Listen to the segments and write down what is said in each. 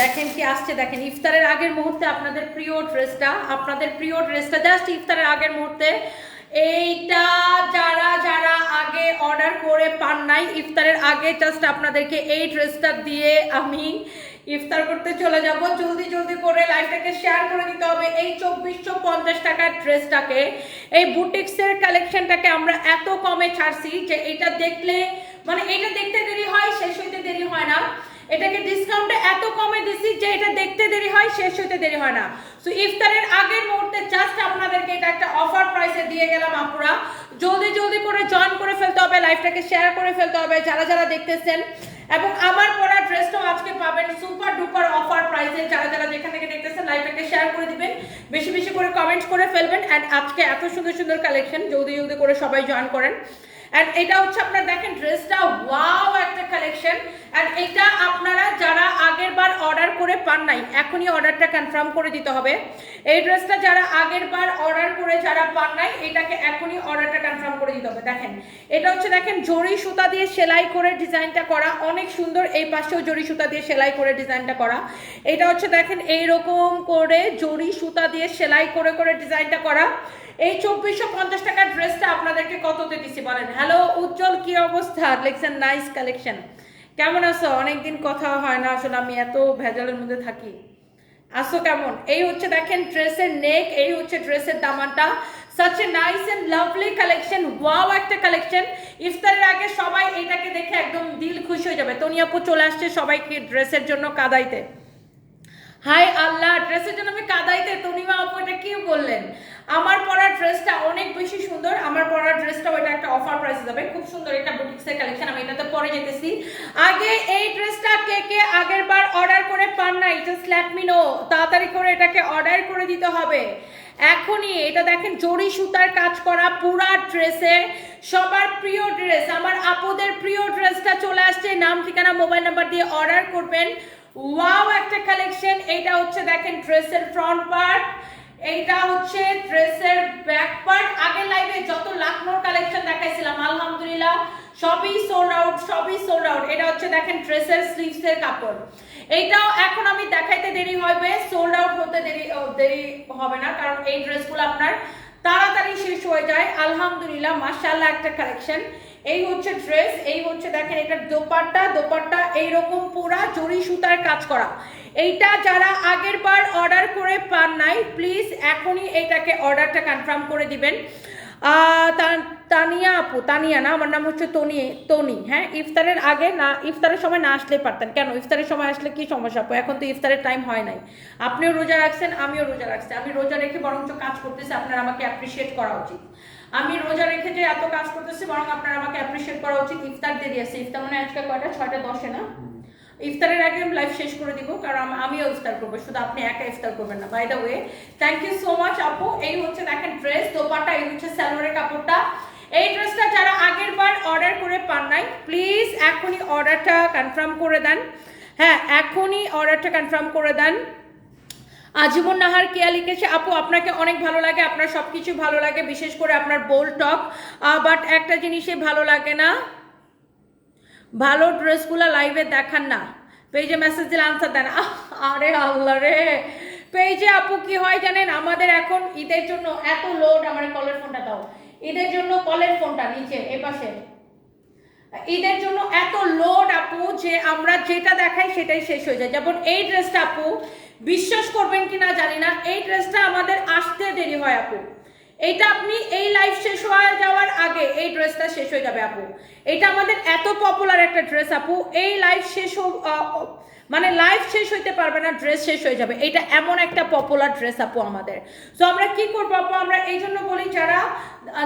দেখেন কি আসছে, দেখেন, ইফতারের আগের মুহূর্তে আপনাদের প্রিয় ড্রেসটা, আপনাদের প্রিয় ড্রেসটা জাস্ট ইফতারের আগের মুহূর্তে, এইটা যারা যারা আগে অর্ডার করে পান নাই, ইফতারের আগে জাস্ট আপনাদেরকে এই ড্রেসটা দিয়ে আমি ইফতার করতে চলে যাব। জলদি জলদি করে লাইফটাকে শেয়ার করে দিতে হবে এই চব্বিশশো পঞ্চাশ টাকার ড্রেসটাকে। এই বুটিক্সের কালেকশনটাকে আমরা এত কমে ছাড়ছি যে এটা দেখলে মানে এটা দেখতে দেরি হয়, শেষ হইতে দেরি হয় না। এটাকে ডিসকাউন্টে এত কমে দিছি যে এটা দেখতে দেরি হয়, শেষ হইতে দেরি হয় না। সো ইফতারের আগের মুহূর্তে জাস্ট আপনাদেরকে এটা একটা অফার প্রাইসে দিয়ে গেলাম আপুরা। জলদি জলদি করে জয়েন করে ফেলতে হবে লাইফটাকে শেয়ার করে ফেলতে হবে, যারা যারা দেখতেছেন। এবং আমার পরা ড্রেসটাও আজকে পাবেন সুপার ডুপার অফার প্রাইসে যারা যারা যেখান থেকে দেখতেছেন লাইভটাকে শেয়ার করে দিবেন। বেশি বেশি করে কমেন্ট করে ফেলবেন। অ্যান্ড আজকে এত সুন্দর সুন্দর কালেকশন জলদি জলদি করে সবাই জয়েন করেন। অ্যান্ড এটা হচ্ছে আপনারা দেখেন ড্রেসটা ওয়াও একটা কালেকশন অ্যান্ড এটা আপনারা যারা আগের বার অর্ডার করে পান নাই, এখনই অর্ডারটা কনফার্ম করে দিতে হবে। এই ড্রেসটা যারা আগের বার অর্ডার করে যারা পান নাই, এটাকে এখনই অর্ডারটা কনফার্ম করে দিতে হবে। দেখেন, এটা হচ্ছে দেখেন জরি সুতা দিয়ে সেলাই করে ডিজাইনটা করা। অনেক সুন্দর এই পাশেও জরি সুতা দিয়ে সেলাই করে ডিজাইনটা করা। এটা হচ্ছে দেখেন এইরকম করে জরি সুতা দিয়ে সেলাই করে করে ডিজাইনটা করা। এই চব্বিশশো পঞ্চাশ টাকার ড্রেসটা আপনাদেরকে কততে দিছি বলেন? হ্যালো উজ্জ্বল কি অবস্থা? লিখছেন নাইস কালেকশন কেমন আছো? অনেকদিন কথা হয় না, আসলে আমি এত ভেজালের মধ্যে থাকি। আসো কেমন? এই হচ্ছে দেখেন ড্রেসের নেক এই হচ্ছে ড্রেসের দামানটা। Such a nice and lovely collection wow একটা কালেকশন ইফতারের আগে সবাই এটাকে দেখে একদম দিল খুশি হয়ে যাবে। তনিয়াপু চলে আসছে সবাইকে ড্রেসের জন্য কাদাইতে। হাই আল্লাহ, ড্রেসের জন্য আমি কাদাইতে, তনিমা আপু, এটা কি বললেন? আমার পরা ড্রেসটা অনেক বেশি সুন্দর। আমার পরা ড্রেসটা ওইটা একটা অফার প্রাইস যাবে। খুব সুন্দর একটা বুটিক্সের কালেকশন আমি এটাতে পরে যেতেছি। আগে এই ড্রেসটা কে কে আগের বার অর্ডার করে পান নাই জাস্ট লেট মি নো তাড়াতাড়ি করে এটাকে অর্ডার করে দিতে হবে। এখনই, এটা দেখেন, জরি সুতার কাজ করা পুরা ড্রেসে। সবার প্রিয় ড্রেস, আমার আপুদের প্রিয় ড্রেসটা চলে আসছে। নাম, ঠিকানা মোবাইল নাম্বার দিয়ে অর্ডার করবেন। ওয়াও একটা কালেকশন এইটা হচ্ছে দেখেন ড্রেসের ফ্রন্ট পার্ট এইটা হচ্ছে ড্রেসের ব্যাক পার্ট আগের লাইভে যত লাখনোর কালেকশন দেখাইছিলাম, আলহামদুলিল্লাহ, সবই সোল্ড আউট সবই সোল্ড আউট এটা হচ্ছে দেখেন ড্রেসের স্লিভসের কাপড়। এইটাও এখন আমি দেখাইতে দেরি হবে সোল্ড আউট হতে দেরি দেরি হবে না, কারণ এই ড্রেসগুলো আপনার তাড়াতাড়ি শেষ হয়ে যায়। আলহামদুলিল্লাহ মাশাআল্লাহ একটা কালেকশন এই হচ্ছে ড্রেস এই হচ্ছে দেখেন এটার দোপাট্টা। দোপাট্টা এইরকম পুরা জরি সুতার কাজ করা। এইটা যারা আগের বার অর্ডার করে পান নাই প্লিজ এখনই এটাকে অর্ডারটা কনফার্ম করে দিবেন। আহ, তা- তানিয়া আপু, তানিয়া না, আমার নাম হচ্ছে তনি তনি হ্যাঁ? ইফতারের আগে না, ইফতারের সময় না আসলে পারতেন। কেন? ইফতারের সময় আসলে কি সমস্যা আপু? এখন তো ইফতারের টাইম হয় নাই। আপনিও রোজা রাখছেন, আমিও রোজা রাখছি। আমি রোজা রেখে বরঞ্চ কাজ করতেছি, আপনার আমাকে অ্যাপ্রিসিয়েট করা উচিত। আমি রোজা রেখে যে এত কাজ করতেছি, বরং আপনার আমাকে অ্যাপ্রিসিয়েট করা উচিত। ইফতার দেরি আছে। ইফতার মানে আজকে কয়টা? ছয়টা দশে না? ইফতারের আগে আমি লাইভ শেষ করে দিব, কারণ আমিও ইফতার করব, শুধু আপনি একা ইফতার করবেন না। By the way thank you so much আপু। এই হচ্ছে, দেখেন ড্রেস দোপাটা এই হচ্ছে স্যালোয়ারের কাপড়টা। এই ড্রেসটা যারা আগের বার অর্ডার করে পান নাই প্লিজ এখনই অর্ডারটা কনফার্ম করে দেন। হ্যাঁ এখনই অর্ডারটা কনফার্ম করে দেন। আজীবন নাহার কেয়া লিখেছে, আপু, আপনাকে অনেক ভালো লাগে, আপনার সব কিছু ভালো লাগে, বিশেষ করে আপনার বোল টক বাট একটা জিনিসে ভালো লাগে না, ভালো ড্রেসগুলো লাইভে দেখান না। পেজে মেসেজ দিলে আনসার দেন। আরে আল্লাহ রে। পেজে আপু কি হয় জানেন, আমাদের এখন ঈদের জন্য এত লোড আমার কলের ফোনটা দাও। ঈদের জন্য কলের ফোনটা নিচে, এ পাশে। ঈদের জন্য এত লোড আপু, যে আমরা যেটা দেখাই সেটাই শেষ হয়ে যায়। যেমন এই ড্রেসটা আপু, বিশ্বাস করবেন কিনা জানি না, এই ড্রেসটা আমাদের আসতে দেরি হয় আপু। এইটা আপনি এই লাইফ শেষ হয়ে যাওয়ার আগে এই ড্রেসটা শেষ হয়ে যাবে আপু। এটা আমাদের এত পপুলার একটা ড্রেস আপু। এই লাইফ শেষ মানে লাইফ শেষ হইতে পারবে না ড্রেস শেষ হয়ে যাবে। এটা এমন একটা পপুলার ড্রেস আপু আমাদের। তো আমরা কি করব আপু? আমরা এই জন্য বলি, যারা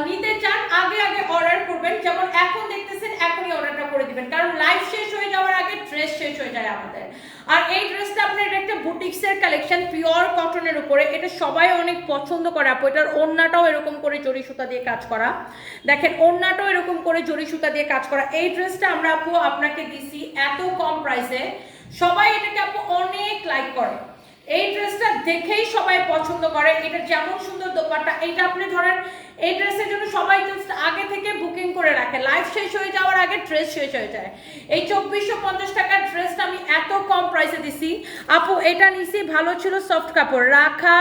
নিতে চান, আগে আগে অর্ডার করবেন। যেমন এখন দেখতেছেন, এখনই অর্ডারটা করে দিবেন। কারণ লাইফ শেষ হয়ে যাওয়ার আগে ড্রেস শেষ হয়ে যায় আমাদের। আর এই ড্রেসটা আপনার এটা একটা বুটিক্সের কালেকশন পিওর কটনের উপরে। এটা সবাই অনেক পছন্দ করে আপু। এটার ওড়নাটাও এরকম করে জরি সুতা দিয়ে কাজ করা। দেখেন, ওড়নাটাও এরকম করে জরি সুতা দিয়ে কাজ করা। এই ড্রেসটা আমরা আপু, আপনাকে দিছি এত কম প্রাইসে সবাই এটাকে আপু অনেক লাইক করে। এই ড্রেসটা দেখেই সবাই পছন্দ করে। এটা যেমন সুন্দর দোপাট্টা, এইটা আপনি ধরেন, এই ড্রেসের জন্য সবাই জাস্ট আগে থেকে বুকিং করে রাখে। লাইফ শেষ হয়ে যাওয়ার আগে ড্রেস শেষ হয়ে যায়। এই চব্বিশশো পঞ্চাশ টাকার ড্রেসটা আমি এত কম প্রাইসে দিছি। আপু, এটা নিছি, ভালো ছিল সফট কাপড়। রাখা,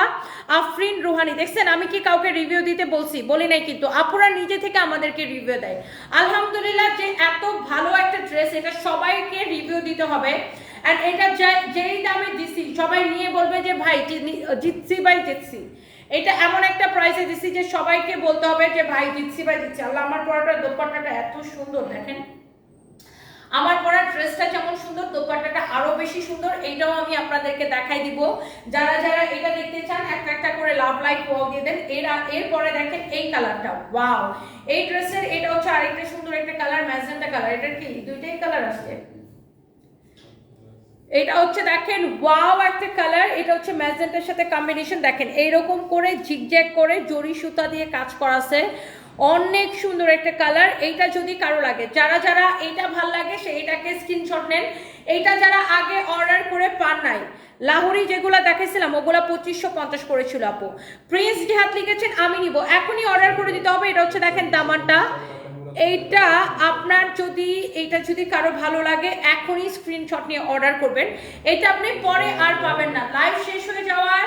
আফরিন রুহানি। দেখছেন, আমি কি কাউকে রিভিউ দিতে বলছি? বলি নাই কিন্তু। আপুরা নিজে থেকে আমাদেরকে রিভিউ দেয়। আলহামদুলিল্লাহ যে এত ভালো একটা ড্রেস এটা সবাইকে রিভিউ দিতে হবে। অ্যান্ড এটা যেই দামে দিছি, সবাই নিয়ে বলবে যে, ভাই জিতছি ভাই জিতছি। এটা এমন একটা প্রাইসে দিছি যে, সবাইকে বলতে হবে যে, ভাই, জিতছি ভাই জিতছি। আল্লাহ, আমার পরাটা দোপাট্টাটা এত সুন্দর, দেখেন। আমার পরা ড্রেসটা যেমন সুন্দর, দোপাট্টাটা আরও বেশি সুন্দর। এইটাও আমি আপনাদেরকে দেখাই দিব। যারা যারা এটা দেখতে চান, একটা একটা করে লাভ ওয়াও দিয়ে দেন। এর এরপরে দেখেন এই কালারটা ওয়াও এই ড্রেসের এটা হচ্ছে আরেকটা সুন্দর একটা কালার ম্যাজেন্টা কালার এটার কি? দুইটাই কালার আছে এটা হচ্ছে দেখেন ওয়াও একটা কালার এটা হচ্ছে ম্যাজেন্টার সাথে কম্বিনেশন দেখেন, এইরকম করে জিগজ্যাগ করে, জরি সুতা দিয়ে কাজ করা আছে। অনেক সুন্দর একটা কালার এইটা যদি কারও লাগে, যারা যারা এইটা ভালো লাগে, সে এটাকে স্ক্রিনশট নেন। এইটা যারা আগে অর্ডার করে পান নাই, লাহোরি যেগুলো দেখেছিলাম ওগুলা পঁচিশশো পঞ্চাশ করেছিল আপু। প্রিন্স জিহাদ লিখেছেন, আমি নিব। এখনই অর্ডার করে দিতে হবে। এটা হচ্ছে দেখেন, দামানটা। এইটা আপনার যদি এইটা যদি কারও ভালো লাগে এখনই স্ক্রিনশট নিয়ে অর্ডার করবেন। এটা আপনি পরে আর পাবেন না। লাইভ শেষ হয়ে যাওয়ার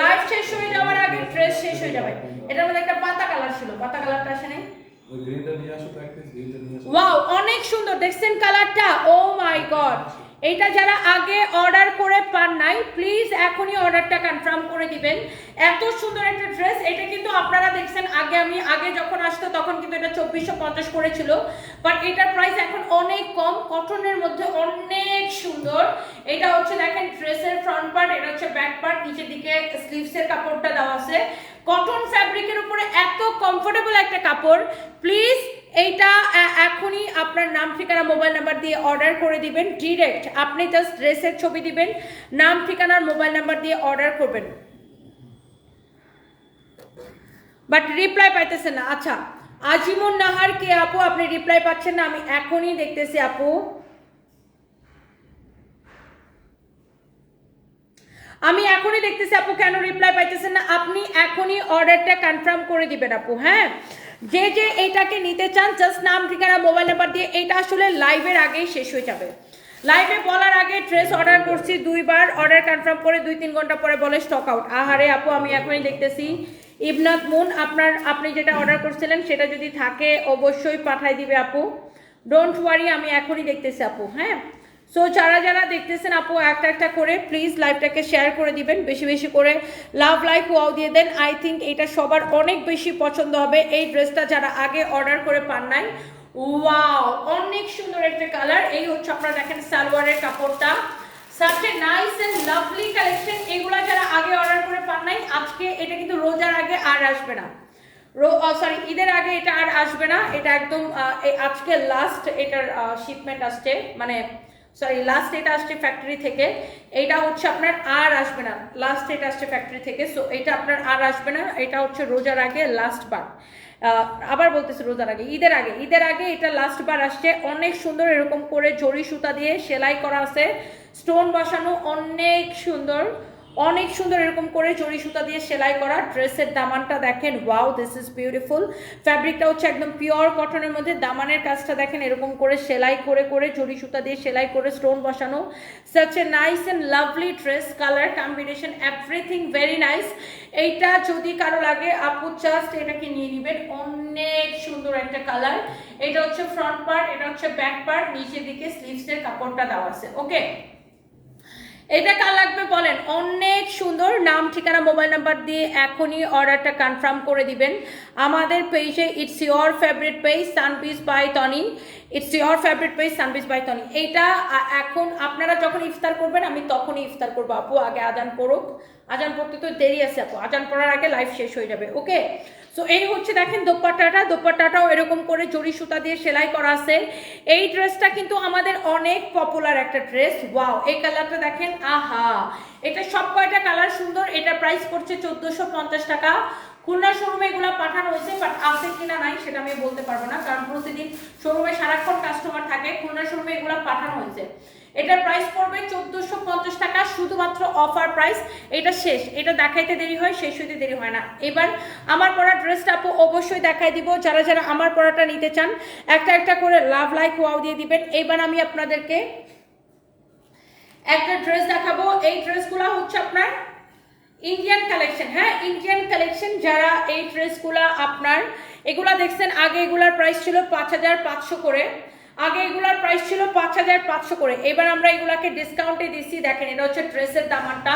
লাইভ শেষ হয়ে যাওয়ার আগে ড্রেস শেষ হয়ে যাবে। এটার মধ্যে একটা পাতা কালার ছিল। পাতা কালারটা আসে নাই? ওয়াও অনেক সুন্দর। দেখছেন কালারটা ও মাই গড এটা যারা আগে অর্ডার করে পান নাই প্লিজ এখনই অর্ডারটা কনফার্ম করে দিবেন। এত সুন্দর একটা ড্রেস এটা কিন্তু আপনারা দেখছেন, আগে আমি, আগে যখন আসতো তখন কিন্তু এটা চব্বিশশো পঞ্চাশ করেছিল। বাট এটার প্রাইস এখন অনেক কম কটনের মধ্যে অনেক সুন্দর। এটা হচ্ছে দেখেন ড্রেসের ফ্রন্ট পার্ট এটা হচ্ছে ব্যাক পার্ট নিচের দিকে স্লিভসের কাপড়টা দেওয়া আছে। কটন ফ্যাব্রিকের উপরে এত কমফোর্টেবল একটা কাপড় প্লিজ এইটা এখনই আপনার নাম, ঠিকানা, মোবাইল নাম্বার দিয়ে অর্ডার করে দিবেন। ডিরেক্ট আপনি জাস্ট ড্রেসের ছবি দিবেন, নাম ঠিকানার মোবাইল নাম্বার দিয়ে অর্ডার করবেন। বাট রিপ্লাই পাইতেছেন না। আচ্ছা আজিমুন নাহার কে আপু? আপনি রিপ্লাই পাচ্ছেন না, আমি এখনই দেখতেছি আপু। আমি এখনই দেখতেছি আপু, কেন রিপ্লাই পাইতেছেন না? আপনি এখনই অর্ডারটা কনফার্ম করে দিবেন আপু হ্যাঁ? যে যে এইটাকে নিতে চান জাস্ট নাম, ঠিকানা মোবাইল নাম্বার দিয়ে এটা আসলে লাইভের আগেই শেষ হয়ে যাবে। লাইভে বলার আগে ড্রেস অর্ডার করছি, দুইবার অর্ডার কনফার্ম করে দুই তিন ঘণ্টা পরে বলে স্টক আউট আহারে আপু, আমি এখনই দেখতেছি। ইবনাথ মুন, আপনার, আপনি যেটা অর্ডার করছিলেন, সেটা যদি থাকে, অবশ্যই পাঠাই দিবে আপু। ডোন্ট ওয়ারি আমি এখনই দেখতেছি আপু হ্যাঁ? সো যারা যারা দেখতেছেন আপু, একটা একটা করে প্লিজ লাইভটাকে শেয়ার করে দিবেন, বেশি বেশি করে লাভ লাইফ ওয়াও দিয়ে দেন। আই থিঙ্ক এটা সবার অনেক বেশি পছন্দ হবে। এই ড্রেসটা যারা আগে অর্ডার করে পান নাই ওয়াও অনেক সুন্দর একটা কালার এই হচ্ছে আপনারা দেখেন সালোয়ারের কাপড়টা। A nice and lovely collection এগুলা যারা আগে অর্ডার করে পান নাই, আজকে এটা কিন্তু রোজার আগে আর আসবে না। রো সরি ঈদের আগে এটা আর আসবে না। এটা একদম আজকে লাস্ট এটার শিপমেন্ট আসছে। মানে সরি লাস্ট এটা আসছে ফ্যাক্টরি থেকে। এটা হচ্ছে আপনার আর আসবে না। লাস্ট এটা আসছে ফ্যাক্টরি থেকে সো এটা আপনার আর আসবে না। এটা হচ্ছে রোজার আগে লাস্ট বার। আবার বলতেছে রোজার আগে, ঈদের আগে। ঈদের আগে এটা লাস্ট বার আসছে। অনেক সুন্দর এরকম করে জড়ি সুতা দিয়ে সেলাই করা আছে। স্টোন বসানো অনেক সুন্দর। অনেক সুন্দর এরকম করে জরি সুতা দিয়ে সেলাই করা। ড্রেসের দামানটা দেখেন ওয়াও দিস ইজ বিউটিফুল ফ্যাব্রিকটা হচ্ছে একদম পিওর কটনের মধ্যে। দামানের কাজটা দেখেন, এরকম করে সেলাই করে করে জরি সুতা দিয়ে সেলাই করে স্টোন বসানো। Such a nice and lovely dress colour combination everything very nice এইটা যদি কারও লাগে, আপু জাস্ট এটাকে নিয়ে নেবেন। অনেক সুন্দর একটা কালার এটা হচ্ছে ফ্রন্ট পার্ট এটা হচ্ছে ব্যাক পার্ট নিচের দিকে স্লিভসের কাপড়টা দেওয়া আছে। ওকে এটা কার লাগবে বলেন? অনেক সুন্দর নাম, ঠিকানা, মোবাইল নাম্বার দিয়ে এখনই অর্ডারটা কনফার্ম করে দিবেন। আমাদের পেজে it's your favourite page Sunpiece by Tony it's your favourite page Sunpiece by Tony এইটা এখন আপনারা যখন ইফতার করবেন, আমি তখনই ইফতার করব। আপু, আগে আজান পড়ুক। আজান পড়তে তো দেরি আছে, আপু। আজান পড়ার আগে লাইফ শেষ হয়ে যাবে ওকে সো এই হচ্ছে দেখেন দোপাট্টাটা। দোপাট্টাটাও এরকম করে জরি সুতা দিয়ে সেলাই করা আছে। এই ড্রেসটা কিন্তু আমাদের অনেক পপুলার একটা ড্রেস। ওয়াও এই কালারটা দেখেন, আহা! এটা সব কয়টা কালার সুন্দর? এটা প্রাইস পড়ছে চোদ্দোশো টাকা। খুলনা শোরুমে এগুলো পাঠানো হয়েছে বাট আছে কিনা নাই সেটা আমি বলতে পারব না, কারণ প্রতিদিন শোরুমে সারাক্ষণ কাস্টমার থাকে। খুলনা শোরুমে এগুলো পাঠানো হয়েছে। এটার প্রাইস পড়বে চোদ্দোশো পঞ্চাশ টাকা, শুধুমাত্র অফার প্রাইস এটা শেষ। এটা দেখাইতে দেরি হয়, শেষ হইতে দেরি হয় না। এবার আমার পরা ড্রেসটা আপু অবশ্যই দেখাই দিব। যারা যারা আমার পরাটা নিতে চান, একটা একটা করে লাভ লাইক ওয়াও দিয়ে দিবেন। এবার আমি আপনাদেরকে একটা ড্রেস দেখাবো। এই ড্রেসগুলো হচ্ছে আপনার ইন্ডিয়ান কালেকশন হ্যাঁ ইন্ডিয়ান কালেকশন যারা এই ড্রেসগুলো আপনার, এগুলা দেখছেন, আগে এগুলার প্রাইস ছিল পাঁচ হাজার পাঁচশো করে। আগে এগুলার প্রাইস ছিল পাঁচ হাজার পাঁচশো করে। এবার আমরা এগুলাকে ডিসকাউন্টে দিচ্ছি। দেখেন, এটা হচ্ছে ড্রেসের দামানটা।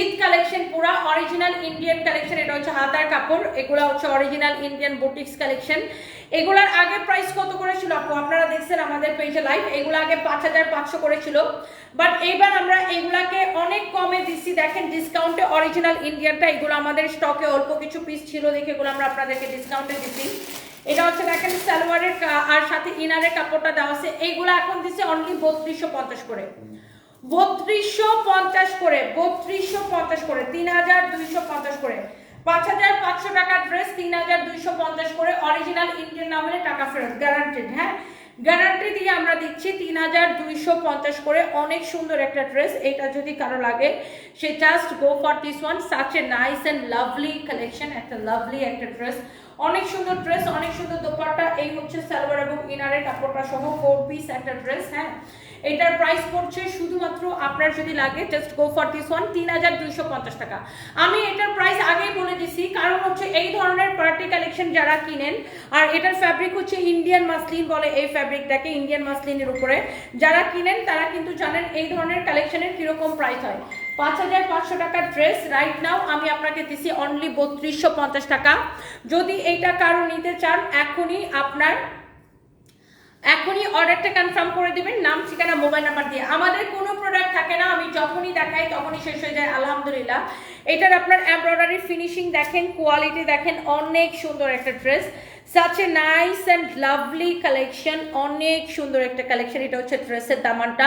ঈদ কালেকশন পুরা অরিজিনাল ইন্ডিয়ান কালেকশন এটা হচ্ছে হাতার কাপড়। এগুলা হচ্ছে অরিজিনাল ইন্ডিয়ান বুটিক্স কালেকশন এগুলার আগে প্রাইস কত করে ছিল আপু? আপনারা দেখছেন আমাদের পেজে লাইভ এগুলো আগে পাঁচ হাজার পাঁচশো করে ছিল বাট এইবার আমরা এগুলাকে অনেক কমে দিচ্ছি। দেখেন ডিসকাউন্টে অরিজিনাল ইন্ডিয়ানটা এগুলো আমাদের স্টকে অল্প কিছু পিস ছিল দেখে এগুলো আমরা আপনাদেরকে ডিসকাউন্টে দিচ্ছি। এটা হচ্ছে দেখেন সালোয়ারের আর সাথে ইনারের কাপড়টা দেওয়া আছে। এইগুলো এখন দিচ্ছে অনলি বত্রিশশো পঞ্চাশ করে। বত্রিশশো পঞ্চাশ করে, বত্রিশশো পঞ্চাশ করে, তিন হাজার দুইশো পঞ্চাশ করে। পাঁচ হাজার পাঁচশো টাকার ড্রেস তিন হাজার দুইশো পঞ্চাশ করে। অরিজিনাল ইন্ডিয়ান না হলে টাকা ফেরত গ্যারান্টেড হ্যাঁ? গ্যারান্টি দিয়ে আমরা দিচ্ছি তিন হাজার দুইশো পঞ্চাশ করে। অনেক সুন্দর একটা ড্রেস এটা যদি কারও লাগে, সে just go for this one such a nice and lovely collection একটা লাভলি একটা ড্রেস অনেক সুন্দর ড্রেস অনেক সুন্দর দোপাট্টা। এই হচ্ছে সালোয়ার এবং ইনারের কাপড়টা সহ ফোর পিস একটা ড্রেস হ্যাঁ? এটার প্রাইস পড়ছে শুধুমাত্র আপনার যদি লাগে just go for this one তিন হাজার দুইশো পঞ্চাশ টাকা। আমি এটার প্রাইস আগেই বলে দিছি, কারণ হচ্ছে এই ধরনের পার্টি কালেকশন যারা কিনেন, আর এটার ফ্যাব্রিক হচ্ছে ইন্ডিয়ান মাসলিন বলে এই ফ্যাব্রিকটাকে ইন্ডিয়ান মাসলিনের উপরে। যারা কিনেন, তারা কিন্তু জানেন এই ধরনের কালেকশনের কীরকম প্রাইস হয়। পাঁচ হাজার পাঁচশো টাকার ড্রেস রাইট নাও আমি আপনাকে দিছি অনলি বত্রিশশো পঞ্চাশ টাকা। যদি এইটা কারও নিতে চান, এখনই আপনার, এখনই অর্ডারটা কনফার্ম করে দিবেন। নাম, ঠিকানা মোবাইল নাম্বার দিয়ে। আমাদের কোনো প্রোডাক্ট থাকে না, আমি যখনই দেখাই তখনই শেষ হয়ে যায়, আলহামদুলিল্লাহ। এটার আপনার এমব্রয়ডারি ফিনিশিং দেখেন কোয়ালিটি দেখেন, অনেক সুন্দর একটা dress such a nice and lovely collection অনেক সুন্দর একটা কালেকশন এটা হচ্ছে ড্রেসের দামানটা।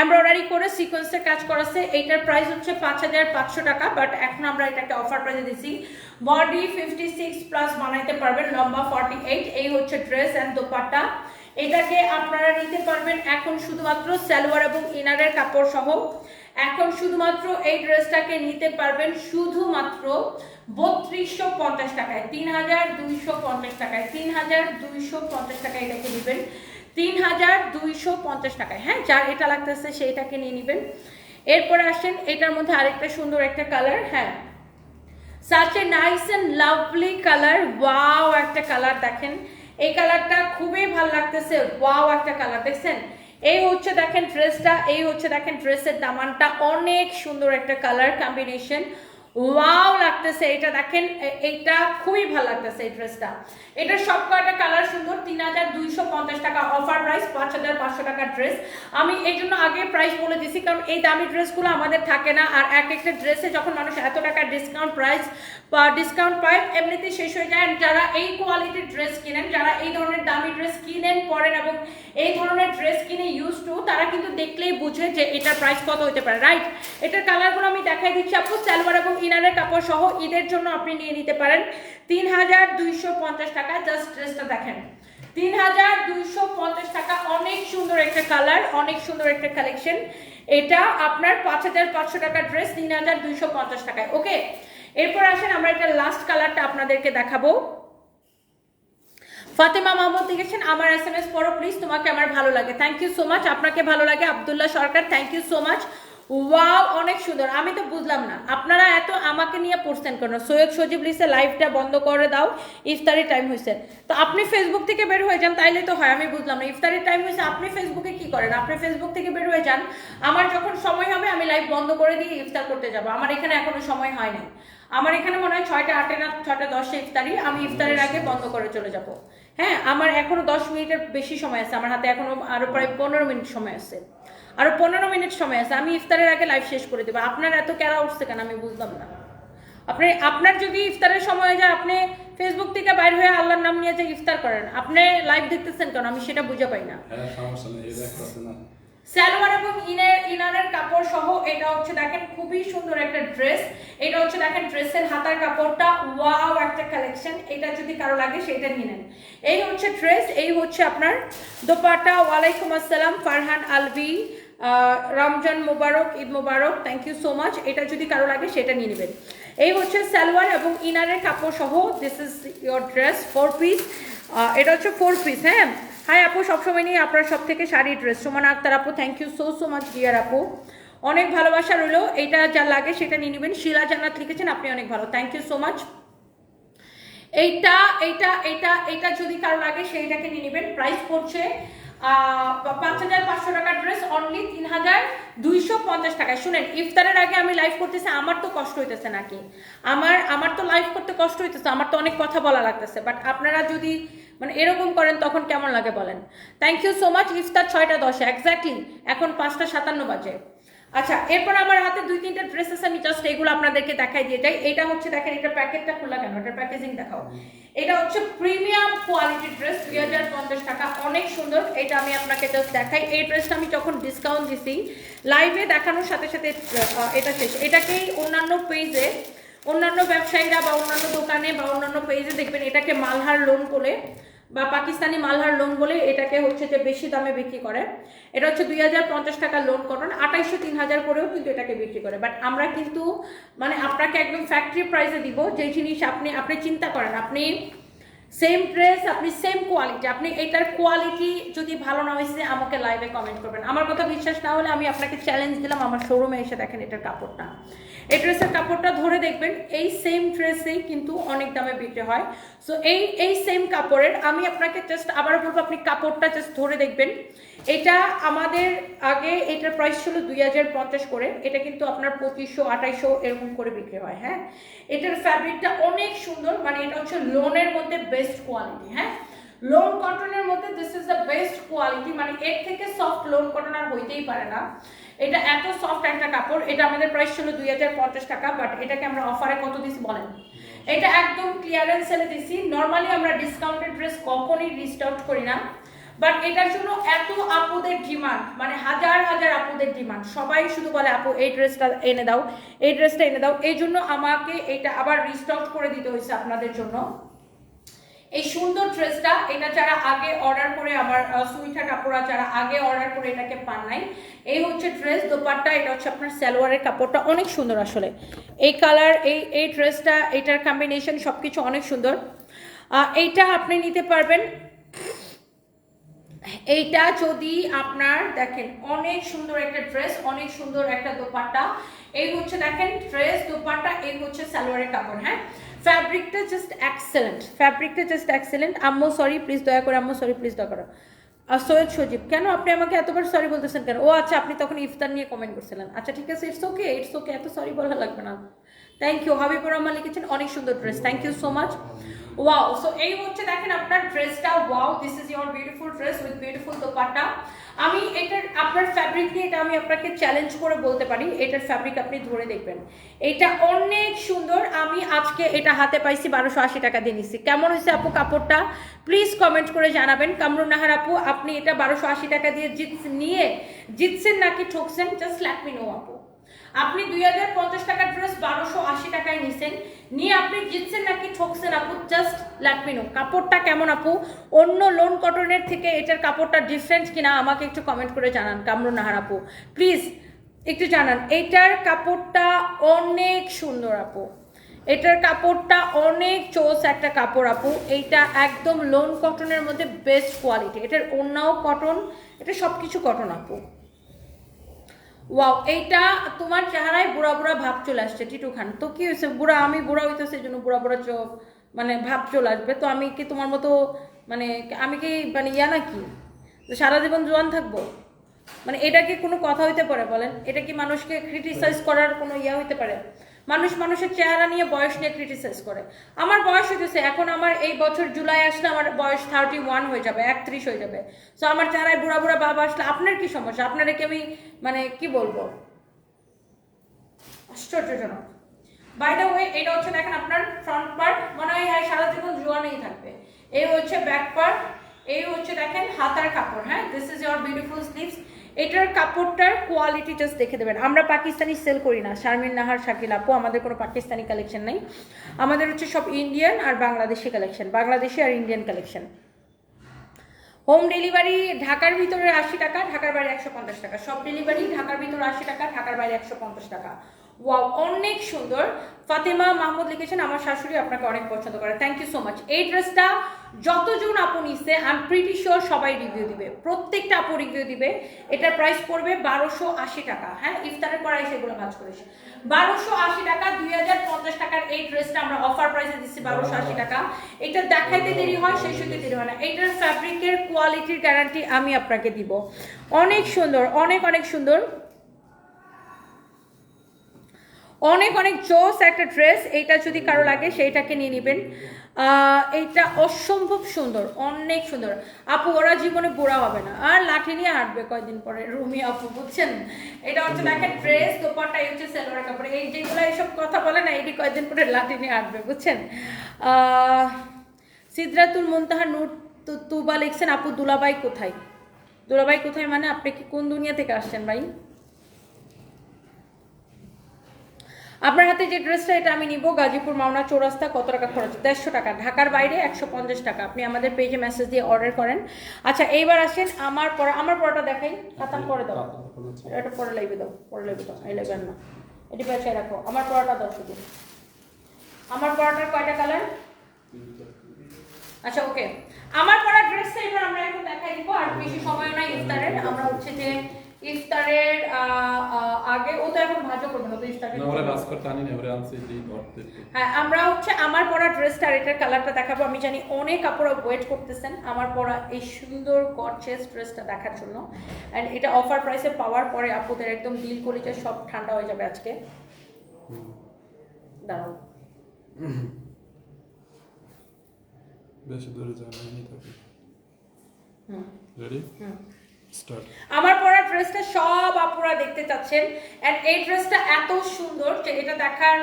এমব্রয়ডারি করে সিকোয়েন্সের কাজ করাছে এইটার প্রাইস হচ্ছে পাঁচ হাজার পাঁচশো টাকা বাট এখন আমরা এটাকে অফার প্রাইসে দিচ্ছি। বডি ফিফটি সিক্স প্লাস বানাইতে পারবেন, লম্বা ফর্টি এইট এই হচ্ছে ড্রেস অ্যান্ড দোপাট্টা। এটাকে আপনারা নিতে পারবেন এখন শুধুমাত্র সালোয়ার এবং ইনারের কাপড় সহ এখন শুধুমাত্র এই ড্রেসটাকে নিতে পারবেন শুধুমাত্র বত্রিশশো পঞ্চাশ টাকায় তিন হাজার দুইশো পঞ্চাশ টাকায় তিন হাজার দুইশো পঞ্চাশ টাকায় এটাকে নেবেন। তিন হাজার দুইশো পঞ্চাশ টাকায় হ্যাঁ যার এটা লাগতেছে সেইটাকে নিয়ে নেবেন। এরপরে আসেন, এটার মধ্যে আরেকটা সুন্দর একটা কালার হ্যাঁ। Such a nice and lovely colour wow একটা কালার দেখেন। এই কালারটা খুবই ভালো লাগতেছে ওয়াও একটা কালার, দেখছেন? এই হচ্ছে দেখেন ড্রেসটা এই হচ্ছে দেখেন ড্রেসের দামানটা। অনেক সুন্দর একটা কালার কম্বিনেশন ওয়াও লাগতেছে, এটা দেখেন, এ- এইটা খুবই ভালো লাগতেছে এই ড্রেসটা এটার সব কয়টা কালার সুন্দর, তিন হাজার দুইশো পঞ্চাশ টাকা অফার প্রাইস পাঁচ হাজার পাঁচশো টাকার ড্রেস আমি এই জন্য আগে প্রাইস বলে দিছি, কারণ এই দামি ড্রেসগুলো আমাদের থাকে না, আর এক একটা ড্রেসে যখন মানুষ এত টাকা ডিসকাউন্ট প্রাইস বা ডিসকাউন্ট পায় এমনিতে শেষ হয়ে যায়। যারা এই কোয়ালিটির ড্রেস কিনেন, যারা এই ধরনের দামি ড্রেস কিনেন, পরেন এবং এই ধরনের ড্রেস কিনে ইউজ টু তারা কিন্তু দেখলেই বুঝে যে এটার প্রাইস কত হতে পারে রাইট এটার কালারগুলো আমি দেখাই দিচ্ছি আপু, সালোয়ার এবং ইনারের কাপড় সহ ঈদের জন্য আপনি নিয়ে নিতে পারেন। তিন হাজার দুইশো পঞ্চাশ টাকা জাস্ট ড্রেসটা দেখেন। তিন হাজার দুইশো পঞ্চাশ টাকা, অনেক সুন্দর একটা কালার, অনেক সুন্দর একটা কালেকশন। এটা আপনার পাঁচ হাজার পাঁচশো টাকার ড্রেস তিন হাজার দুইশো পঞ্চাশ টাকায়। ওকে? এরপর আসেন, আমরা এটা লাস্ট কালারটা আপনাদেরকে দেখাবো। ফাতেমা মাহমুদ লিখেছেন আমার এস এম এস পড়ো প্লিজ তোমাকে আমার ভালো লাগে। থ্যাংক ইউ সো মাচ আপনাকে ভালো লাগে Abdullah Sarkar. Thank you so much wow অনেক সুন্দর। আমি তো বুঝলাম না। আপনারা এত আমাকে নিয়ে পড়ছেন কেন? সৈয়দ সজিব লিসে লাইভটা বন্ধ করে দাও। ইফতারি টাইম হয়েছে তো আপনি ফেসবুক থেকে বের হয়ে যান, তাইলে তো হয়, আমি বুঝলাম না। ইফতারির টাইম হয়েছে আপনি ফেসবুকে কি করেন? আপনি ফেসবুক থেকে বের হয়ে যান। আমার যখন সময় হবে, আমি লাইভ বন্ধ করে দিয়ে ইফতার করতে যাব। আমার এখানে এখনও সময় হয়নি আমার এখানে মনে হয় ছয়টা আটে না, ছয়টা দশটা ইফতারি। আমি ইফতারের আগে বন্ধ করে চলে যাব। হ্যাঁ আমার এখনও দশ মিনিটের বেশি সময় আছে। আমার হাতে এখনও আরও প্রায় পনেরো মিনিট সময় আছে। আরও পনেরো মিনিট সময় আছে আমি ইফতারের আগে লাইভ শেষ করে দেবো। আপনার এত কেরা উঠছে কেন আমি বুঝলাম না। আপনি আপনার যদি ইফতারের সময় হয়ে যায় আপনি ফেসবুক থেকে বাইর হয়ে আল্লাহর নাম নিয়ে যে ইফতার করেন আপনি লাইভ দেখতেছেন কেন? আমি সেটা বুঝে পাই না। হ্যাঁ না। সালোয়ার এবং ইনের ইনারের কাপড় সহ এটা হচ্ছে দেখেন খুবই সুন্দর একটা ড্রেস এটা হচ্ছে দেখেন ড্রেসের হাতার কাপড়টা। ওয়াও একটা কালেকশন এটা যদি কারও লাগে সেটা নিয়ে নেন। এই হচ্ছে ড্রেস এই হচ্ছে আপনার দোপাটা ওয়ালাইকুম আসসালাম ফারহান আহ, রমজান মোবারক, ঈদ মোবারক থ্যাংক ইউ সো মাচ এটা যদি কারও লাগে, সেটা নিয়ে নেবেন। এই হচ্ছে সালোয়ার এবং ইনারের কাপড় সহ this is your dress four piece এটা হচ্ছে ফোর পিস হ্যাঁ? হাই আপু, সবসময় নিয়ে আপনার সব থেকে শাড়ি ড্রেস সুমনা আক্তার আপু thank you so so much dear আপু। অনেক ভালোবাসা রইল। এটা যা লাগে, সেটা নিয়ে নেবেন। শিলা জান্নাত লিখেছেন, আপনি অনেক ভালো। থ্যাংক ইউ সো মাচ এইটা এইটা এইটা এইটা যদি কারও লাগে, সেইটাকে নিয়ে নেবেন। প্রাইস পড়ছে পাঁচ হাজার পাঁচশো টাকার ড্রেস অনলি তিন হাজার দুইশো পঞ্চাশ টাকায়। শুনেন, ইফতারের আগে আমি লাইভ করতেছি, আমার তো কষ্ট হইতেছে নাকি? আমার আমার তো লাইভ করতে কষ্ট হইতেছে, আমার তো অনেক কথা বলা লাগতেছে। বাট আপনারা যদি মানে এরকম করেন, তখন কেমন লাগে বলেন? থ্যাংক ইউ সো মাচ ইফতার ছয়টা দশে এক্স্যাক্টলি এখন পাঁচটা সাতান্ন বাজে। আচ্ছা এরপর আমার হাতে দুই তিনটা ড্রেস আছে, আমি জাস্ট এগুলো আপনাদেরকে দেখাই দিয়ে যাই। এটা হচ্ছে, দেখেন, এটা প্যাকেটটা খোলা কেন? এটা প্যাকেজিং দেখাও। এটা হচ্ছে প্রিমিয়াম কোয়ালিটির ড্রেস দুই হাজার পঞ্চাশ টাকা। অনেক সুন্দর। এটা আমি আপনাকে জাস্ট দেখাই। এই ড্রেসটা আমি যখন ডিসকাউন্ট দিছি লাইভে দেখানোর সাথে সাথে এটা শেষ। এটাকেই অন্যান্য পেজে অন্যান্য ব্যবসায়ীরা বা অন্যান্য দোকানে বা অন্যান্য পেজে দেখবেন, এটাকে মালহার লোন বলে। বা পাকিস্তানি মালহার লোন বলে এটাকে হচ্ছে যে বেশি দামে বিক্রি করে। এটা হচ্ছে দুই হাজার পঞ্চাশ টাকা লোন কটন আঠাইশশো তিন হাজার করেও কিন্তু এটাকে বিক্রি করে। বাট আমরা কিন্তু মানে আপনাকে একদম ফ্যাক্টরি প্রাইসে দিব যে জিনিস আপনি আপনি চিন্তা করেন, আপনি সেম ড্রেস আপনি সেম কোয়ালিটি আপনি এটার কোয়ালিটি যদি ভালো না হয়েছে, আমাকে লাইভে কমেন্ট করবেন। আমার কথা বিশ্বাস না হলে আমি আপনাকে চ্যালেঞ্জ দিলাম, আমার শোরুমে এসে দেখেন এটার কাপড়টা। এই ড্রেসের কাপড়টা ধরে দেখবেন, এই সেম ড্রেসেই কিন্তু অনেক দামে বিক্রি হয়। সো এই এই সেম কাপড়ের, আমি আপনাকে জাস্ট আবার বলব, আপনি কাপড়টা জাস্ট ধরে দেখবেন। এটা আমাদের আগে এটার প্রাইস ছিল দুই হাজার পঞ্চাশ করে। এটা কিন্তু আপনার পঁচিশশো, আঠাইশশো এরকম করে বিক্রি হয় হ্যাঁ? এটার ফ্যাব্রিকটা অনেক সুন্দর মানে এটা হচ্ছে লোনের মধ্যে বেস্ট কোয়ালিটি হ্যাঁ? লোন কটনের মধ্যে this is the best quality মানে এর থেকে সফট লোন কটন আর হইতেই পারে না। এটা এত সফট একটা কাপড়, এটা আমাদের প্রাইস ছিল দুই হাজার পঞ্চাশ টাকা বাট এটাকে আমরা অফারে কত দিছি বলেন? এটা একদম ক্লিয়ারেন্স সেলে দিছি। নর্মালি আমরা ডিসকাউন্টেড ড্রেস কখনই রিস্টাউট করি না। বাট এটার জন্য এত আপুদের ডিমান্ড মানে হাজার হাজার আপুদের ডিমান্ড সবাই শুধু বলে, আপু, এই ড্রেসটা এনে দাও, এই ড্রেসটা এনে দাও। এই জন্য আমাকে এটা আবার রিস্টক করে দিতে হয়েছে আপনাদের জন্য। এই সুন্দর ড্রেসটা এটা যারা আগে অর্ডার করে আমার সুইটার কাপড়া যারা আগে অর্ডার করে এটাকে পান নাই, এই হচ্ছে ড্রেস দোপাট্টা, এটা হচ্ছে আপনার সালোয়ারের কাপড়টা, অনেক সুন্দর আসলে। এই কালার এই এই ড্রেসটা এটার কম্বিনেশন সব কিছু অনেক সুন্দর। এইটা আপনি নিতে পারবেন এইটা যদি আপনার দেখেন, অনেক সুন্দর একটা ড্রেস অনেক সুন্দর একটা দোপাট্টা। এই হচ্ছে দেখেন ড্রেস দোপাট্টা, এই হচ্ছে সালোয়ারের কাপড় হ্যাঁ? ফ্যাব্রিকটা জাস্ট এক্সেলেন্ট ফ্যাব্রিকটা জাস্ট এক্সেলেন্ট আম্মু সরি প্লিজ দয়া করে, আম্মু সরি প্লিজ দয়া করো। আর সৈয়দ সজীব, কেন আপনি আমাকে এতবার সরি বলতেছেন কেন? ও আচ্ছা আপনি তখন ইফতার নিয়ে কমেন্ট করছিলেন। আচ্ছা ঠিক আছে ইটস ওকে ইটস ওকে এত সরি বলা লাগবে না। থ্যাংক ইউ হাবিবুর রহমান লিখেছেন, অনেক সুন্দর dress thank you so much wow so এই হচ্ছে দেখেন আপনার ড্রেসটা wow this is your beautiful dress with beautiful dupatta. আমি এটার, আপনার ফ্যাব্রিক নিয়ে এটা আমি আপনাকে চ্যালেঞ্জ করে বলতে পারি। এটার ফ্যাব্রিক আপনি ধরে দেখবেন। এটা অনেক সুন্দর। আমি আজকে এটা হাতে পাইছি, বারোশো আশি টাকা দিয়ে নিচ্ছি কেমন হয়েছে আপু কাপড়টা? প্লিজ কমেন্ট করে জানাবেন। কামরুন নাহার আপু, আপনি এটা বারোশো আশি টাকা দিয়ে জিত নিয়ে, জিতছেন নাকি ঠকছেন? জাস্ট ল্যাট মি নো আপু। আপনি দুই হাজার পঞ্চাশ টাকার ড্রেস বারোশো আশি টাকায় নিছেন। নিয়ে আপনি জিতছেন নাকি ঠকছেন আপু? জাস্ট ল্যাটমিনো কাপড়টা কেমন আপু? অন্য লোন কটনের থেকে এটার কাপড়টা ডিফারেন্ট কিনা আমাকে একটু কমেন্ট করে জানান কামরুন নাহার আপু। প্লিজ একটু জানান এইটার কাপড়টা অনেক সুন্দর আপু। এটার কাপড়টা অনেক চোস একটা কাপড় আপু। এইটা একদম লোন কটনের মধ্যে বেস্ট কোয়ালিটি এটার অন্যও কটন এটা সব কিছু কটন আপু। ওয়াও এইটা তোমার চেহারায় বুড়া বুড়া ভাব চলে আসছে, টিটু খান। তো কি হয়েছে? বুড়া, আমি বুড়া হইতেছে সেই জন্য বুড়া বুড়া চোখ মানে ভাব চলে আসবে। তো আমি কি তোমার মতো মানে আমি কি মানে ইয়া নাকি সারা জীবন জোয়ান থাকব? মানে এটা কি কোনো কথা হইতে পারে বলেন? এটা কি মানুষকে ক্রিটিসাইজ করার কোনো ইয়া হইতে পারে? মানুষ মানুষের চেহারা নিয়ে বয়স নিয়ে ক্রিটিসাইজ করে। আমার বয়স হইতেছে, এখন আমার এই বছর জুলাই আসলে আমার বয়স থার্টি ওয়ান হয়ে যাবে, একত্রিশ হয়ে যাবে। সো আমার চেহারায় বুড়া বুড়া বাবা আসলে আপনার কি সমস্যা? আপনারা কি আমি মানে কি বলব? আশ্চর্যজনক। বাই দ্য ওয়ে এটা হচ্ছে দেখেন আপনার ফ্রন্ট পার্ট মনে হয় হ্যাঁ সারা জীবন জোয়ানেই থাকবে। এই হচ্ছে ব্যাক পার্ট এই হচ্ছে দেখেন হাতার কাপড় হ্যাঁ? This is your beautiful sleeves এটার কাপড়টার কোয়ালিটি জাস্ট দেখে দেবেন। আমরা পাকিস্তানি সেল করি না। শারমিন নাহার, শাকিল আপু, আমাদের কোনো পাকিস্তানি কালেকশন নেই। আমাদের হচ্ছে সব ইন্ডিয়ান আর বাংলাদেশি কালেকশন বাংলাদেশি আর ইন্ডিয়ান কালেকশন হোম ডেলিভারি ঢাকার ভিতরে আশি টাকা, ঢাকার বাইরে একশো পঞ্চাশ টাকা। সব ডেলিভারি ঢাকার ভিতরে আশি টাকা, ঢাকার বাইরে একশো পঞ্চাশ টাকা। ওয়াও অনেক সুন্দর। ফাতেমা মাহমুদ লিখেছেন, আমার শাশুড়ি আপনাকে অনেক পছন্দ করে। থ্যাংক ইউ সো মাচ এই ড্রেসটা যতজন আপু নিচ্ছে আই এম প্রিটি শিওর সবাই রিভিউ দিবে। প্রত্যেকটা আপু রিভিউ দিবে। এটার প্রাইস পড়বে বারোশো আশি টাকা। হ্যাঁ ইফতারের পর সেগুলো কাজ করেছে বারোশো আশি টাকা, দুই হাজার পঞ্চাশ টাকার এই ড্রেসটা আমরা অফার প্রাইসে দিচ্ছি বারোশো আশি টাকা। এটা দেখাইতে দেরি হয়, শেষ হইতে দেরি হয় না। এইটার ফ্যাব্রিকের কোয়ালিটির গ্যারান্টি আমি আপনাকে দিব। অনেক সুন্দর, অনেক অনেক সুন্দর। অনেক অনেক জোস একটা ড্রেস এইটা যদি কারও লাগে, সেইটাকে নিয়ে নেবেন। এইটা অসম্ভব সুন্দর অনেক সুন্দর। আপু ওরা জীবনে বুড়া হবে না। আর লাঠি নিয়ে হাঁটবে কয়দিন পরে? রুমি আপু বুঝছেন? এটা হচ্ছে দেখেন ড্রেস দোপাটা হচ্ছে সেলোয়ার কাপড়। এই যেগুলো এইসব কথা বলে না এটি কয়দিন পরে লাঠি নিয়ে হাঁটবে বুঝছেন? আহ, সিদ্রাতুল মুনতাহা তু- তুবা লিখছেন আপু দুলাবাই কোথায়? দুলাবাই কোথায় মানে আপনি কি কোন দুনিয়া থেকে আসছেন ভাই? আপনার হাতে যে ড্রেসটা, এটা আমি নিব। গাজীপুর মাওনা চৌরাস্তা, কত টাকা খরচ? দেড়শো টাকা। ঢাকার বাইরে একশো পঞ্চাশ টাকা। আপনি আমাদের পেজে মেসেজ দিয়ে অর্ডার করেন। আচ্ছা এইবার আসেন। আমার পড়া আমার পড়াটা দেখাই। কাতান পরে দাও। এটা পরে লাগবে দাও, পরে লাগবে দাও। এই লাগবে না। এটি পেছায় রাখো। আমার পড়াটা দাও শুধু। আমার পড়াটার কয়টা কালার আচ্ছা ওকে আমার পরা ড্রেসটা এবার আমরা এখন দেখাই দিব। আর বেশি সময় নাই ইফতারের। আমরা হচ্ছে যে ইফতারের আগে ও তো এখন ভাজও করবে না তো ইফতারের না ওরা বাস করতে আনি না ওরা আনছে যে করতে হ্যাঁ আমরা হচ্ছে আমার পরা ড্রেসটা আর এটার কালারটা দেখাবো। আমি জানি অনেক আপুরা ওয়েট করতেছেন আমার পরা এই সুন্দর গর্জেস ড্রেসটা দেখার জন্য। অ্যান্ড এটা অফার প্রাইসে পাওয়ার পরে আপুদের একদম ডিল করে যে সব ঠান্ডা হয়ে যাবে আজকে। দাঁড়াও। বেশি দূরে যাওয়া নেই থাকি হুম। রেডি হুম। আমার পরা ড্রেসটা সব আপুরা দেখতে চাচ্ছেন। এন্ড এই ড্রেসটা এত সুন্দর যে এটা দেখার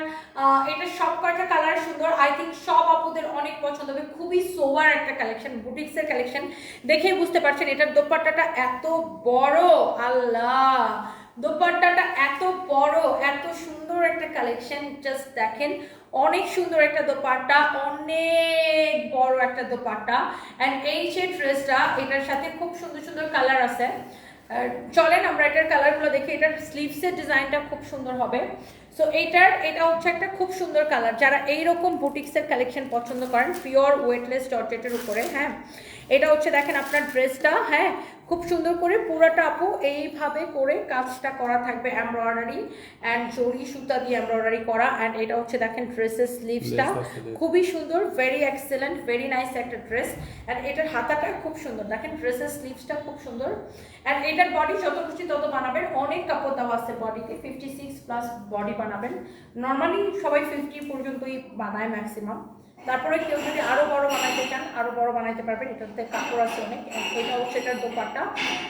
এটা সব কয়টা কালার সুন্দর। আই থিঙ্ক সব আপুদের অনেক পছন্দ হবে। খুবই সোয়ার একটা কালেকশন বুটিক্সের কালেকশন দেখেই বুঝতে পারছেন, এটার দোপাট্টাটা এত বড়। আল্লাহ! দোপাট্টাটা এত বড়, এত সুন্দর একটা কালেকশন জাস্ট দেখেন, অনেক সুন্দর একটা দোপাট্টা, অনেক বড় একটা দোপাট্টা। অ্যান্ড এই যে ড্রেসটা এটার সাথে খুব সুন্দর সুন্দর কালার আছে। চলেন আমরা এটার কালারগুলো দেখি, এটার স্লিভসের ডিজাইনটা খুব সুন্দর হবে। সো এইটার এটা হচ্ছে একটা খুব সুন্দর কালার যারা এইরকম বুটিক্সের কালেকশন পছন্দ করেন পিওর ওয়েটলেস জর্জেটের উপরে হ্যাঁ? এটা হচ্ছে, দেখেন আপনার ড্রেসটা হ্যাঁ? খুব সুন্দর করে পুরাটা আপু এইভাবে করে কাজটা করা থাকবে এমব্রয়ডারি অ্যান্ড জরি সুতা দিয়ে এমব্রয়ডারি করা অ্যান্ড এটা হচ্ছে দেখেন ড্রেসের স্লিভসটা। খুবই সুন্দর ভেরি এক্সেলেন্ট ভেরি নাইস একটা ড্রেস অ্যান্ড এটার হাতাটা খুব সুন্দর। দেখেন ড্রেসের স্লিভসটা খুব সুন্দর। অ্যান্ড এটার বডি যত খুশি তত বানাবেন। অনেক কাপড় দেওয়া আছে বডিতে ফিফটি সিক্স প্লাস বডি বানাবেন। নর্মালি সবাই ফিফটি পর্যন্তই বানায় ম্যাক্সিমাম তারপরে কেউ যদি আরও বড় বানাইতে চান, আরও বড় বানাইতে পারবেন। এটাতে কাপড় আছে অনেক। এটা হচ্ছে এটার দোপাট্টা।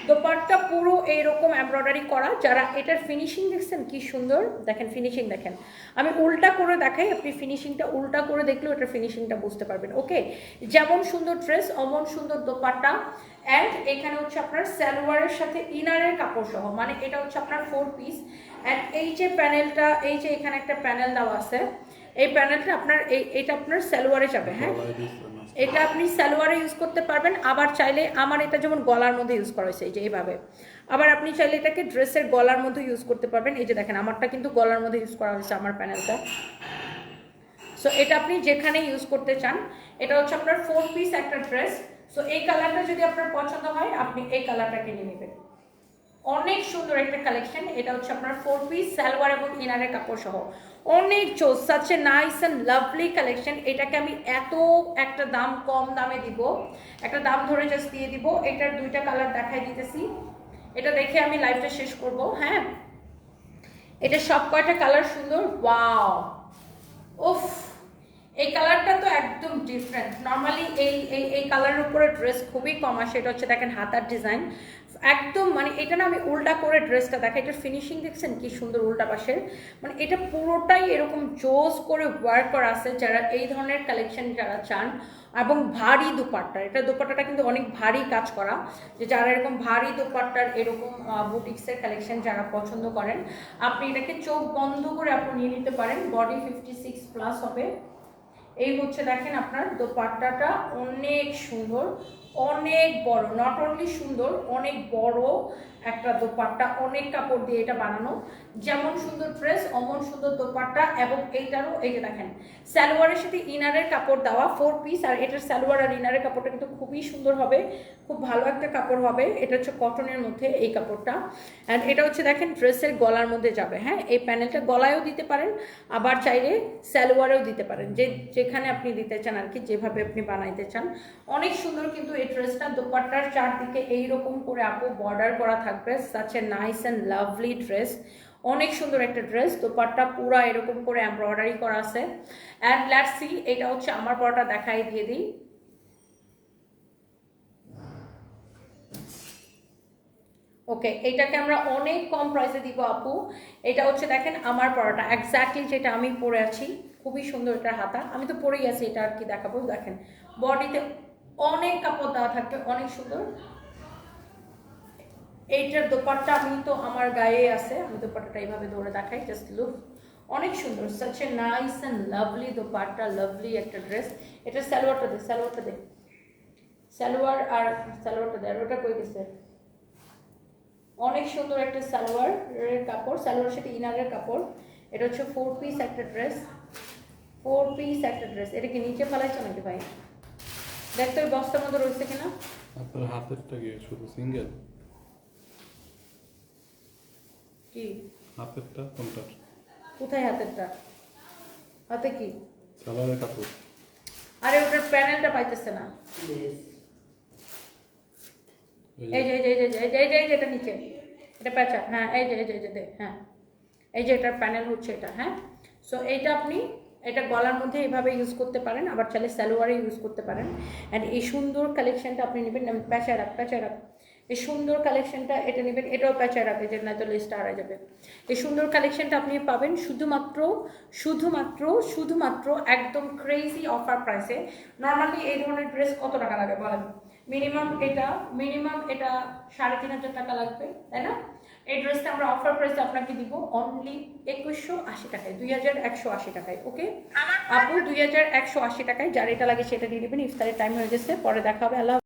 দোপাট্টা পুরো এইরকম এমব্রয়ডারি করা। যারা এটার ফিনিশিং দেখছেন, কি সুন্দর। দেখেন ফিনিশিং দেখেন। আমি উল্টা করে দেখাই, আপনি ফিনিশিংটা উল্টা করে দেখলেও এটার ফিনিশিংটা বুঝতে পারবেন। ওকে? যেমন সুন্দর ড্রেস অমন সুন্দর দোপাট্টা। অ্যান্ড এখানে হচ্ছে আপনার সালোয়ারের সাথে ইনারের কাপড় সহ মানে এটা হচ্ছে আপনার ফোর পিস অ্যান্ড এই যে প্যানেলটা এই যে এখানে একটা প্যানেল দেওয়া আছে। এই প্যানেলটা আপনার এই এটা আপনার সালোয়ারে যাবে হ্যাঁ? এটা আপনি সালোয়ারে ইউজ করতে পারবেন আবার চাইলে আমার এটা যেমন গলার মধ্যে ইউজ করা হয়েছে এই যে এইভাবে আবার আপনি চাইলে এটাকে ড্রেসের গলার মধ্যে ইউজ করতে পারবেন এই যে দেখেন আমারটা কিন্তু গলার মধ্যে ইউজ করা হয়েছে আমার প্যানেলটা। সো এটা আপনি যেখানে ইউজ করতে চান এটা হচ্ছে আপনার ফোর পিস একটা ড্রেস সো এই কালারটা যদি আপনার পছন্দ হয় আপনি এই কালারটাকে নিয়ে নেবেন। অনেক সুন্দর একটা কালেকশন এটা হচ্ছে আপনার ফোর পিস সালোয়ার এবং ইনারের কাপড় সহ অনেক চোস such a nice and lovely collection এটাকে আমি এত একটা দাম কম দামে দিব, একটা দাম ধরে জাস্ট দিয়ে দিব। এটার দুইটা কালার দেখাই দিতেছি। এটা দেখে আমি লাইভটা শেষ করব হ্যাঁ? এটা সব কয়টা কালার সুন্দর? ওয়াও উফ! এই কালারটা তো একদম ডিফারেন্ট নর্মালি এই এই এই কালারের উপরে ড্রেস খুবই কম আসে। এটা হচ্ছে দেখেন হাতার ডিজাইন একদম মানে এটা না আমি উল্টা করে ড্রেসটা দেখা এটার ফিনিশিং দেখছেন কি সুন্দর উল্টা পাশের? মানে এটা পুরোটাই এরকম জোস করে ওয়ার্ক করা আছে যারা এই ধরনের কালেকশন যারা চান এবং ভারী দুপাট্টা এটা দুপাট্টাটা কিন্তু অনেক ভারী কাজ করা। যে যারা এরকম ভারী দুপাট্টার, এরকম বুটিক্সের কালেকশন যারা পছন্দ করেন, আপনি এটাকে চোখ বন্ধ করে আপনি নিয়ে নিতে পারেন। বডি ফিফটি সিক্স প্লাস হবে। এই হচ্ছে দেখেন আপনার দোপাট্টাটা অনেক সুন্দর। অনেক বড় নট অনলি সুন্দর, অনেক বড় একটা দোপাট্টা, অনেক কাপড় দিয়ে এটা বানানো। যেমন সুন্দর ড্রেস অমন সুন্দর দোপাট্টা এবং এইটারও এই যে দেখেন, সালোয়ারের সাথে ইনারের কাপড় দেওয়া ফোর পিস আর এটার সালোয়ার আর ইনারের কাপড়টা কিন্তু খুবই সুন্দর হবে, খুব ভালো একটা কাপড় হবে, এটা হচ্ছে কটনের মধ্যে এই কাপড়টা। অ্যান্ড এটা হচ্ছে দেখেন ড্রেসের গলার মধ্যে যাবে হ্যাঁ এই প্যানেলটা গলায়ও দিতে পারেন, আবার চাইলে সালোয়ারেও দিতে পারেন, যে যেখানে আপনি দিতে চান আর কি, যেভাবে আপনি বানাইতে চান। অনেক সুন্দর কিন্তু এই ড্রেসটা দোপাট্টার চারদিকে এইরকম করে আপু বর্ডার করা থাকবে। Such a nice and lovely dress অনেক সুন্দর একটা ড্রেস দোপাট্টা পুরা এরকম করে এমব্রয়ডারি করা আছে। অ্যান্ড লেটস সি এটা হচ্ছে আমার পরটা, দেখাই, দিয়ে দিই। ওকে এটাকে আমরা অনেক কম প্রাইসে দিব আপু। এটা হচ্ছে দেখেন আমার পরাটা এক্স্যাক্টলি যেটা আমি পরে আছি। খুবই সুন্দর এটা হাতা। আমি তো পরেই আছি, এটা আর কি দেখাবো। দেখেন বডিতে অনেক কাপড় দেওয়া থাকবে, অনেক সুন্দর। এইটার দোপাট্টা আমি তো আমার গায়ে আছে, আমি দোপাট্টাটা এইভাবে ধরে দেখাই জাস্ট লুক অনেক সুন্দর such a nice and lovely dupatta lovely একটা ড্রেস এটা সালোয়ারটা দে সালোয়ারটা দে। সালোয়ার আর সালোয়ারটা দে, আর ওটা কই গেছে? অনেক সুন্দর একটা সালোয়ারের কাপড় সালোয়ারের সাথে ইনারের কাপড়। এটা হচ্ছে ফোর পিস একটা ড্রেস ফোর পিস একটা ড্রেস এটা কি নিচে ফেলাইছো নাকি ভাই? দেখতো ওই বস্তার মধ্যে রয়েছে কিনা আপনার হাতেরটা কি শুধু সিঙ্গেল কি হাতেরটা কোনটা কোথায় হাতেরটা হাতে কি সালোয়ারের কাপড় আরে ওটার প্যানেলটা পাইতেছে না এই যে এই যে এই যে এই যে এই যে এটা নিচে এটা প্যাঁচা হ্যাঁ এই যে এই যে এই যে হ্যাঁ এই যে এটার প্যানেল হচ্ছে এটা হ্যাঁ সো এইটা আপনি এটা গলার মধ্যে এভাবে ইউজ করতে পারেন, আবার চাইলে সালোয়ারে ইউজ করতে পারেন। অ্যান্ড এই সুন্দর কালেকশনটা আপনি নেবেন রাখ প্যাঁচায় এই সুন্দর কালেকশনটা এটা নেবেন, এটাও প্যাঁচায় রাখবে যে না তো লিস্টটা হারা যাবে। এই সুন্দর কালেকশনটা আপনি পাবেন শুধুমাত্র শুধুমাত্র শুধুমাত্র একদম ক্রেজি অফার প্রাইসে নর্মালি এই ধরনের ড্রেস কত টাকা লাগে বলেন? মিনিমাম এটা মিনিমাম এটা সাড়ে তিন হাজার টাকা লাগবে, তাই না? এই ড্রেসটা আমরা অফার প্রাইস আপনাকে দিব অনলি একুশশো আশি টাকায় দুই হাজার একশো আশি টাকায় ওকে আপু দুই হাজার একশো আশি টাকায় যার এটা লাগে সেটা দিয়ে দেবেন ইফতারের টাইম হয়ে গেছে পরে দেখা হবে আল্লাহ